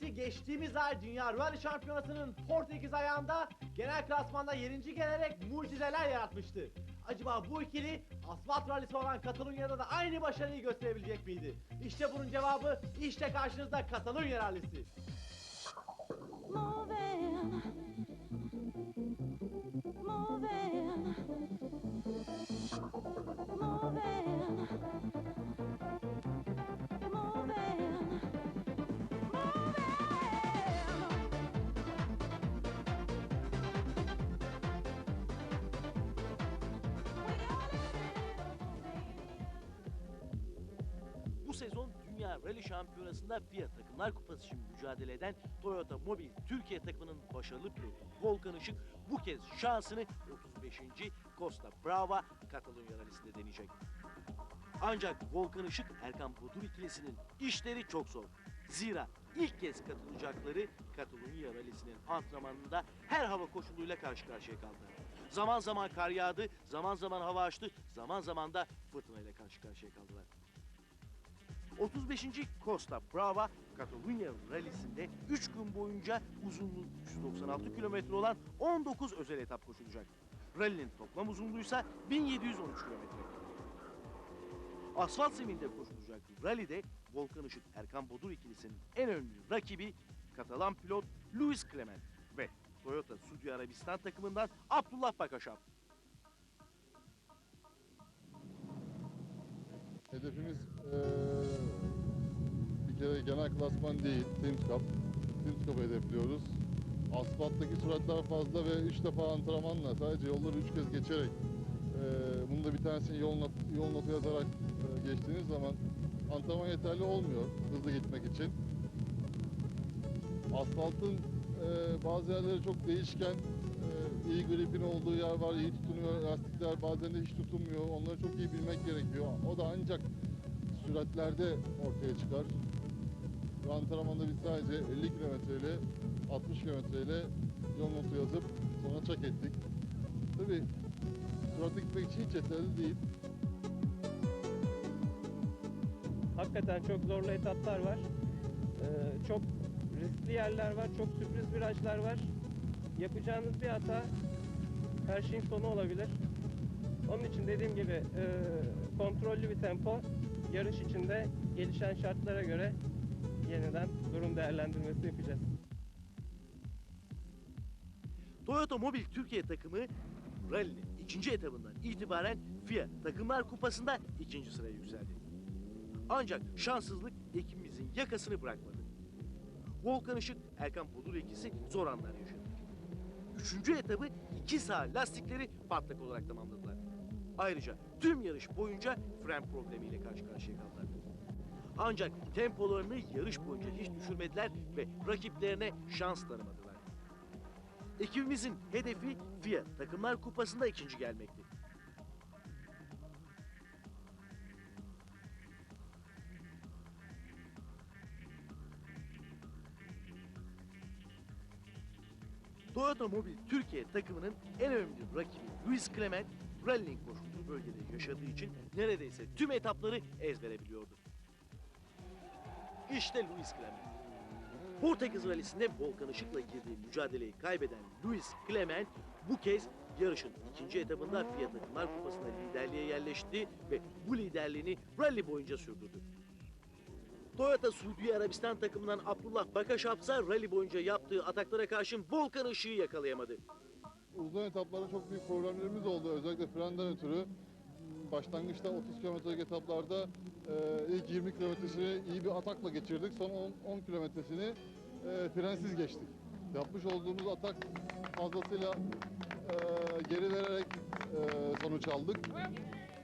ikilisi geçtiğimiz ay Dünya Rally Şampiyonası'nın Portekiz ayağında genel klasmanda 7. gelerek mucizeler yaratmıştı. Acaba bu ikili asfalt rallisi olan Katalunya'da da aynı başarıyı gösterebilecek miydi? İşte bunun cevabı işte karşınızda Katalunya rallisi. Moving, sezon Dünya Rally Şampiyonası'nda FIA Takımlar Kupası için mücadele eden Toyota Mobil Türkiye takımının başarılı pilotu Volkan Işık bu kez şansını 35. Costa Brava Katalunya Rally'sinde deneyecek. Ancak Volkan Işık Erkan Budur ikilisinin işleri çok zor. Zira ilk kez katılacakları Katalunya Rally'sinin antrenmanında her hava koşuluyla karşı karşıya kaldı. Zaman zaman kar yağdı, zaman zaman hava açtı, zaman zaman da fırtınayla karşı karşıya kaldılar. 35. Costa Brava Catalunya Rally'sinde 3 gün boyunca uzunluğu 396 kilometre olan 19 özel etap koşulacak. Rally'nin toplam uzunluğu ise 1713 kilometre. Asfalt zeminde koşulacak rally'de Volkan Işık Erkan Bodur ikilisinin en önemli rakibi Katalan pilot Luis Clement ve Toyota Suudi Arabistan takımından Abdullah Bakaşap. Hedefimiz kere genel klasman değil, Teams Cup. Teams Cup'ı hedefliyoruz. Asfalttaki süratler fazla ve 3 defa antrenmanla sadece yolları 3 kez geçerek eee bunu da bir tanesini yol, not, yol notu yazarak eee, geçtiğiniz zaman antrenman yeterli olmuyor hızlı gitmek için. Asfaltın eee, bazı yerleri çok değişken. Eee, iyi gripin olduğu yer var, iyi tutunuyor. Lastikler bazen de hiç tutunmuyor. Onları çok iyi bilmek gerekiyor. O da ancak süratlerde ortaya çıkar. Ve antrenmanda biz sadece 50 kilometre ile 60 kilometre ile yol notu yazıp sonra çak ettik. Tabii süratle gitmek için hiç yeterli değil. Hakikaten çok zorlu etaplar var. Ee, çok riskli yerler var, çok sürpriz virajlar var. Yapacağınız bir hata her şeyin sonu olabilir. Onun için dediğim gibi e, kontrollü bir tempo, yarış içinde gelişen şartlara göre yeniden durum değerlendirmesi yapacağız. Toyota Mobil Türkiye takımı rally'nin ikinci etabından itibaren FIA Takımlar Kupası'nda ikinci sıraya yükseldi. Ancak şanssızlık ekibimizin yakasını bırakmadı. Volkan Işık, Erkan Budur ikisi zor anlar yaşadı. Üçüncü etabı iki sağ lastikleri patlak olarak tamamladılar. Ayrıca tüm yarış boyunca fren problemiyle karşı karşıya kaldılar. Ancak tempolarını yarış boyunca hiç düşürmediler ve rakiplerine şans tanımadılar. Ekibimizin hedefi FIA Takımlar Kupası'nda ikinci gelmekti. Toyota Mobil Türkiye takımının en önemli rakibi Luis Clement, rallying koşulduğu bölgede yaşadığı için neredeyse tüm etapları ezbere biliyordu. İşte Luis Clement. Portekiz rallisinde Volkan Işık'la girdiği mücadeleyi kaybeden Luis Clement bu kez yarışın ikinci etabında FIA Takımlar Kupası'nda liderliğe yerleşti ve bu liderliğini rally boyunca sürdürdü. Toyota Suudi Arabistan takımından Abdullah Bakaşap ise rally boyunca yaptığı ataklara karşın Volkan Işık'ı yakalayamadı. Uzun etaplarda çok büyük problemlerimiz oldu. Özellikle frenden ötürü. Başlangıçta 30 kilometrelik etaplarda e, ilk 20 kilometresini iyi bir atakla geçirdik. Son 10, 10 kilometresini e, frensiz geçtik. Yapmış olduğumuz atak fazlasıyla e, geri vererek e, sonuç aldık.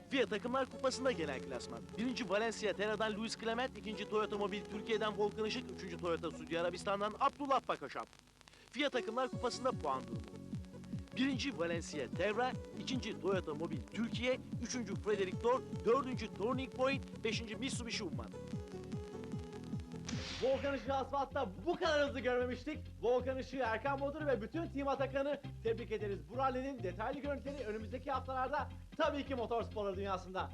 FIA Takımlar Kupası'nda genel klasman. Birinci Valencia Terra'dan Luis Clement, ikinci Toyota Mobil Türkiye'den Volkan Işık, üçüncü Toyota Suudi Arabistan'dan Abdullah Bakaşap. FIA Takımlar Kupası'nda puan durumu. Birinci Valencia Terra, ikinci Toyota Mobil Türkiye, üçüncü Frederick Dor, dördüncü Turning Point, beşinci Mitsubishi Umman. Volkan Işık'ı asfaltta bu kadar hızlı görmemiştik. Volkan Işık'ı, Erkan Bodur ve bütün Team Atakan'ı tebrik ederiz. Bu rallinin detaylı görüntüleri önümüzdeki haftalarda tabii ki motorsporları dünyasında.